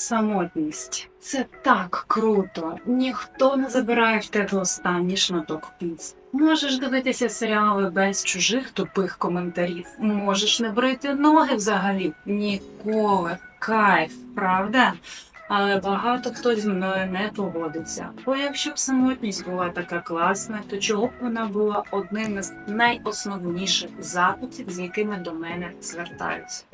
Самотність це так круто. Ніхто не забирає в тебе останній шматок піц. Можеш дивитися серіали без чужих тупих коментарів. Можеш не брити ноги взагалі. Ніколи. Кайф, правда? Але багато хто зі мною не погодиться. Бо якщо б самотність була така класна, то чого б вона була одним із найосновніших запитів, з якими до мене звертаються.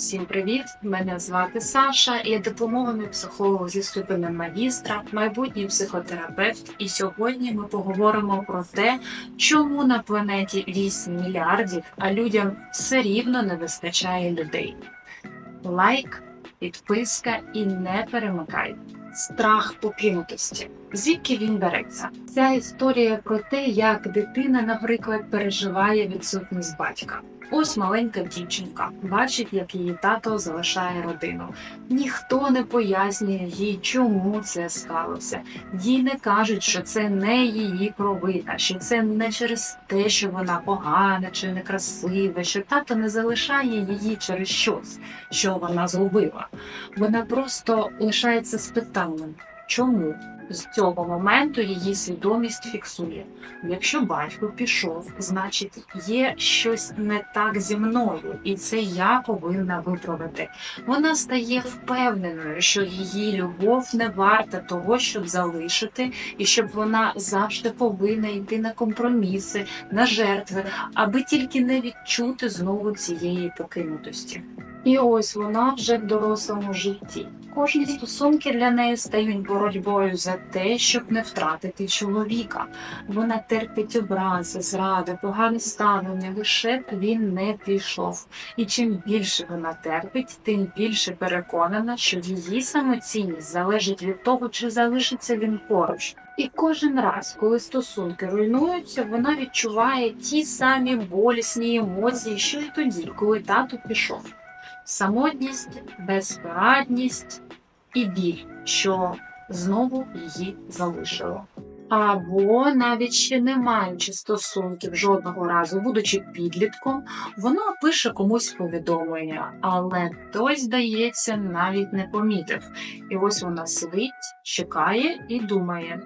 Всім привіт! Мене звати Саша, я дипломований психолог зі ступенем магістра, майбутній психотерапевт. І сьогодні ми поговоримо про те, чому на планеті 8 мільярдів, а людям все рівно не вистачає людей. Лайк, підписка і не перемикай. Страх покинутості. Звідки він береться? Ця історія про те, як дитина, наприклад, переживає відсутність батька. Ось маленька дівчинка бачить, як її тато залишає родину. Ніхто не пояснює їй, чому це сталося. Їй не кажуть, що це не її провина, що це не через те, що вона погана чи некрасива, що тато не залишає її через щось, що вона зробила. Вона просто лишається з питанням, чому? З цього моменту її свідомість фіксує. Якщо батько пішов, значить є щось не так зі мною, і це я повинна виправити. Вона стає впевненою, що її любов не варта того, щоб залишити, і щоб вона завжди повинна йти на компроміси, на жертви, аби тільки не відчути знову цієї покинутості. І ось вона вже в дорослому житті. Кожні стосунки для неї стають боротьбою за те, щоб не втратити чоловіка. Вона терпить образи, зради, погане ставлення, лише б він не пішов. І чим більше вона терпить, тим більше переконана, що її самоцінність залежить від того, чи залишиться він поруч. І кожен раз, коли стосунки руйнуються, вона відчуває ті самі болісні емоції, що й тоді, коли тато пішов самотність, безпорадність і біль, що знову її залишило. Або навіть ще не маючи стосунків жодного разу, будучи підлітком, вона пише комусь повідомлення, але той, здається, навіть не помітив. І ось вона сидить, чекає і думає,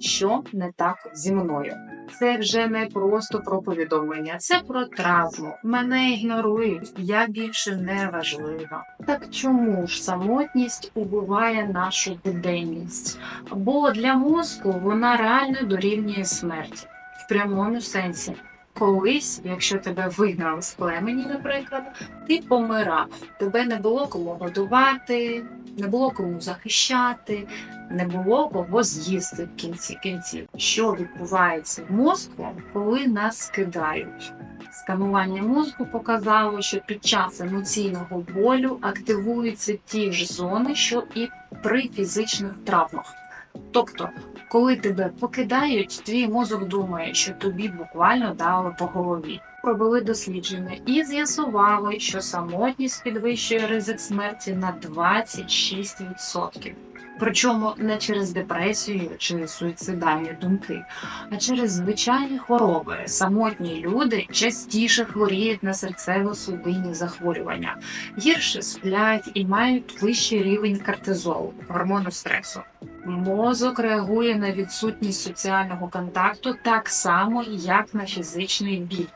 що не так зі мною. Це вже не просто про повідомлення, це про травму. Мене ігнорують, я більше не важлива. Так чому ж самотність убиває нашу буденність? Бо для мозку вона реально дорівнює смерті в прямому сенсі. Колись, якщо тебе вигнали з племені, наприклад, ти помирав, тебе не було кому годувати, не було кому захищати, не було кого з'їсти в кінці кінців. Що відбувається в мозку, коли нас кидають? Сканування мозку показало, що під час емоційного болю активуються ті ж зони, що і при фізичних травмах. Тобто, коли тебе покидають, твій мозок думає, що тобі буквально дали по голові. Пробили дослідження і з'ясували, що самотність підвищує ризик смерті на 26%. Причому не через депресію чи суїцидальні думки, а через звичайні хвороби. Самотні люди частіше хворіють на серцево-судинні захворювання, гірше сплять і мають вищий рівень кортизолу, гормону стресу. Мозок реагує на відсутність соціального контакту так само, як на фізичний біль.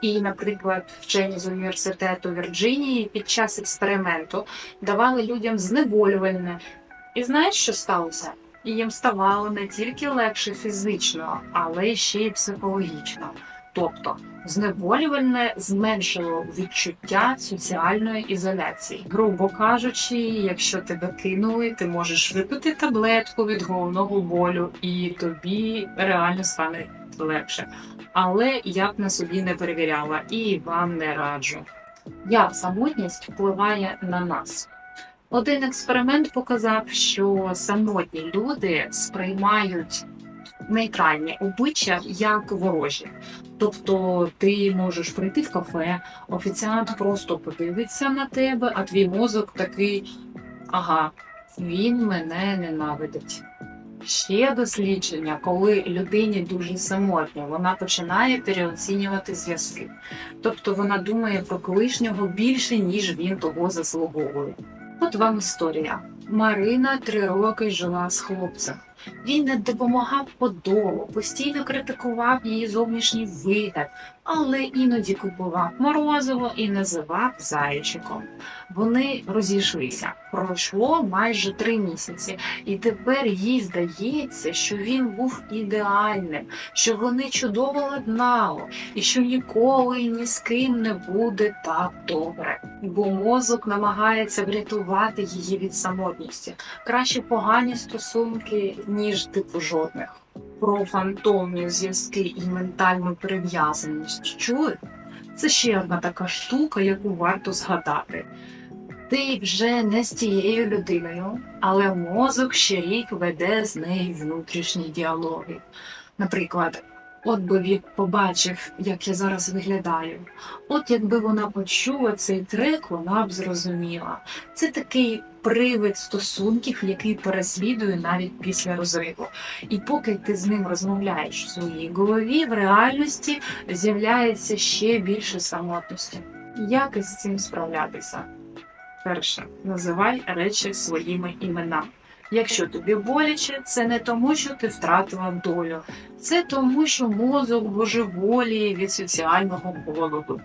І, наприклад, вчені з університету Вірджинії під час експерименту давали людям знеболювальне. І знаєш, що сталося? Їм ставало не тільки легше фізично, але ще й психологічно. Тобто, знеболювальне зменшило відчуття соціальної ізоляції. Грубо кажучи, якщо тебе кинули, ти можеш випити таблетку від головного болю, і тобі реально стане легше. Але я б на собі не перевіряла і вам не раджу. Як самотність впливає на нас? Один експеримент показав, що самотні люди сприймають нейтральні обличчя як ворожі. Тобто ти можеш прийти в кафе, офіціант просто подивиться на тебе, а твій мозок такий: ага, він мене ненавидить. Ще дослідження, коли людині дуже самотньо, вона починає переоцінювати зв'язки. Тобто вона думає про колишнього більше, ніж він того заслуговує. От вам історія. Марина три роки жила з хлопцем. Він не допомагав по дому, постійно критикував її зовнішній вигляд, але іноді купував морозиво і називав зайчиком. Вони розійшлися. Пройшло майже три місяці, і тепер їй здається, що він був ідеальним, що вони чудово ладнали, і що ніколи ні з ким не буде так добре. Бо мозок намагається врятувати її від самотності. Краще погані стосунки, ніж типу жодних. Про фантомні зв'язки і ментальну прив'язаність чули? Це ще одна така штука, яку варто згадати. Ти вже не з тією людиною, але мозок ще рік веде з нею внутрішні діалоги. Наприклад, от би він побачив, як я зараз виглядаю. От якби вона почула цей трек, вона б зрозуміла. Це такий привид стосунків, який переслідує навіть після розриву. І поки ти з ним розмовляєш в своїй голові, в реальності з'являється ще більше самотності. Як із цим справлятися? Перше, називай речі своїми іменами. Якщо тобі боляче, це не тому, що ти втратила долю, це тому, що мозок божеволіє від соціального голоду.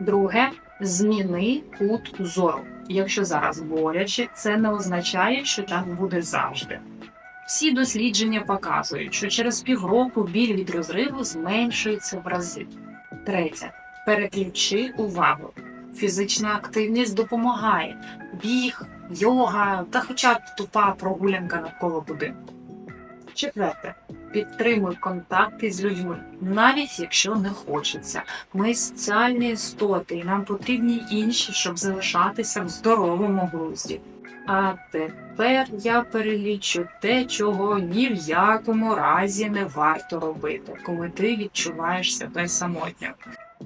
Друге, зміни кут зору. Якщо зараз боляче, це не означає, що так буде завжди. Всі дослідження показують, що через півроку біль від розриву зменшується в рази. Третє. Переключи увагу. Фізична активність допомагає. Біг, йога та хоча б тупа прогулянка навколо будинку. Четверте. Підтримуй контакти з людьми, навіть якщо не хочеться. Ми соціальні істоти, і нам потрібні інші, щоб залишатися в здоровому глузді. А тепер я перелічу те, чого ні в якому разі не варто робити, коли ти відчуваєш себе самотньо.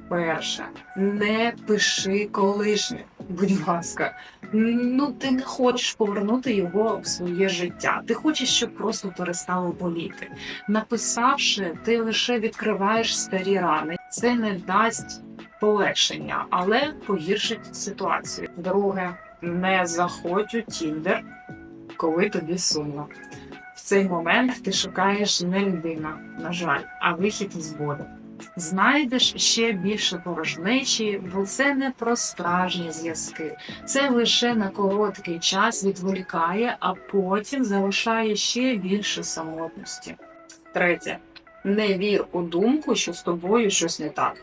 Перше, не пиши колишнє, будь ласка. Ну, ти не хочеш повернути його в своє життя. Ти хочеш, щоб просто перестало боліти. Написавши, ти лише відкриваєш старі рани. Це не дасть полегшення, але погіршить ситуацію. Друге, не заходь у Тіндер, коли тобі сумно. В цей момент ти шукаєш не людина, на жаль, а вихід із болю. Знайдеш ще більше порожнечі, бо це не про справжні зв'язки. Це лише на короткий час відволікає, а потім залишає ще більше самотності. Третє. Не вір у думку, що з тобою щось не так.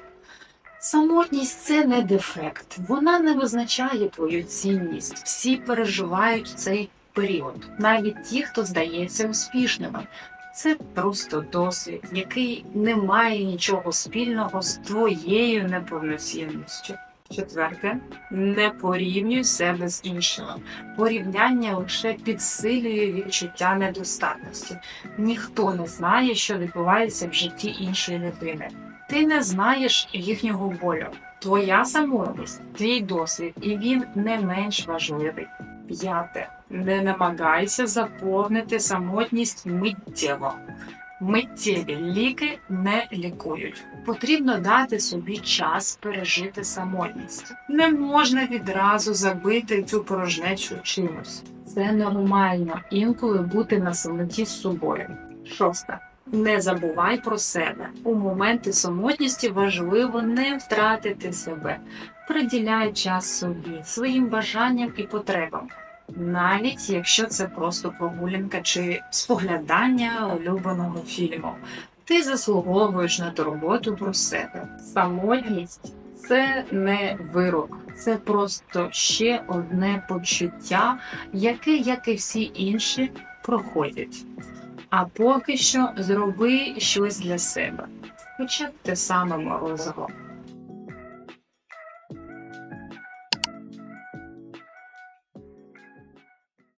Самотність це не дефект, вона не визначає твою цінність. Всі переживають цей період, навіть ті, хто здається успішними. Це просто досвід, який не має нічого спільного з твоєю неповноцінністю. Четверте, не порівнюй себе з іншими. Порівняння лише підсилює відчуття недостатності. Ніхто не знає, що відбувається в житті іншої людини. Ти не знаєш їхнього болю. Твоя самотність, твій досвід, і він не менш важливий. П'яте. Не намагайся заповнити самотність миттєво. Миттєві ліки не лікують. Потрібно дати собі час пережити самотність. Не можна відразу забити цю порожнечу чимось. Це нормально інколи бути на самоті з собою. Шосте. Не забувай про себе. У моменти самотності важливо не втратити себе. Приділяй час собі, своїм бажанням і потребам навіть якщо це просто прогулянка чи споглядання улюбленого фільму. Ти заслуговуєш на турботу про себе. Самотність це не вирок, це просто ще одне почуття, яке, як і всі інші, проходять. А поки що зроби щось для себе, хоча б те саме морозиво.